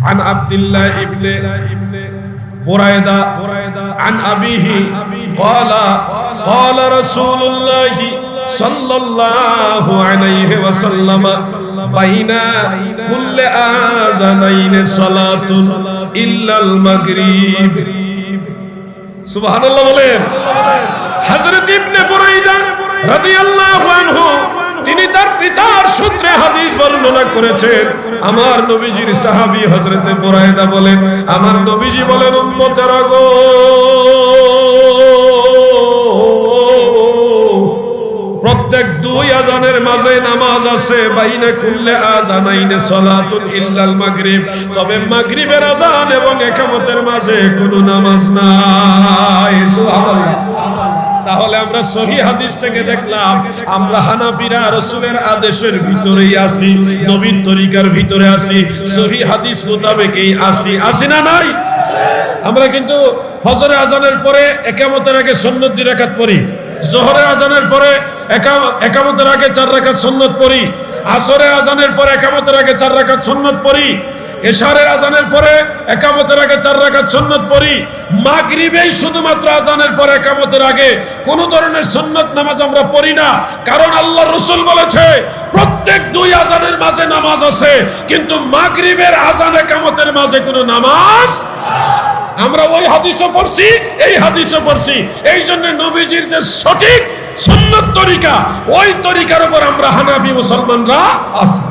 عن عبد الله ابن بريدة عن أبيه قال قال رسول الله صلى الله عليه وسلم بين كل آذانين صلاة إلا المغرب سبحان الله বলেন হযরত ইবনে বুরাইদা সূত্রে হাদিস বর্ণনা করেছেন, আমার নবীজির সাহাবী হযরত বুরাইদা বলেন, আমার নবীজি বলেন, উম্মতেরা গো প্রত্যেক দুই আজানের মাঝে নামাজ আছে, বাইনে কুল্লে আজানাইনে সালাতুন ইল্লাল মাগরিব। তবে মাগরিবের আজান এবং একামতের মাঝে কোনো নামাজ নাই। সুবহানাল্লাহ। তাহলে আমরা সহি হাদিসটাকে দেখলাম, আমরা হানাফিরা রসুলের আদেশের ভিতরেই আছি, নবীর তরিকার ভিতরে আছি, সহি হাদিস মোতাবেকই আছি। আছি না নাই? আমরা কিন্তু ফজরে আজানের পরে একামতের আগে সন্ন্যত দুই রাকাত পড়ি, জোহরে আজানের পরে একা- একামতের আগে চার রাকাত সন্ন্যত পড়ি, আসরে আজানের পরে একামতের আগে চার রাকাত সন্ন্যত পড়ি এশারের আজানের পরে একামতের আগে চার রাকাত সুন্নত পড়ি। মাগরিবেই শুধুমাত্র আজানের পরে একামতের আগে কোন ধরনের সুন্নত নামাজ আমরা পড়ি না। কারণ আল্লাহ রসুল বলেছে, প্রত্যেক দুই আজানের মাঝে নামাজ আছে, কিন্তু মাগরিবের আজান একামতের মাঝে কোনো নামাজ আমরা ওই হাদিসও পড়ছি, এই হাদিসও পড়ছি। এই জন্য নবীজির যে সঠিক সুন্নত তরিকা, ওই তরিকার উপর আমরা হানাফি মুসলমানরা আছি।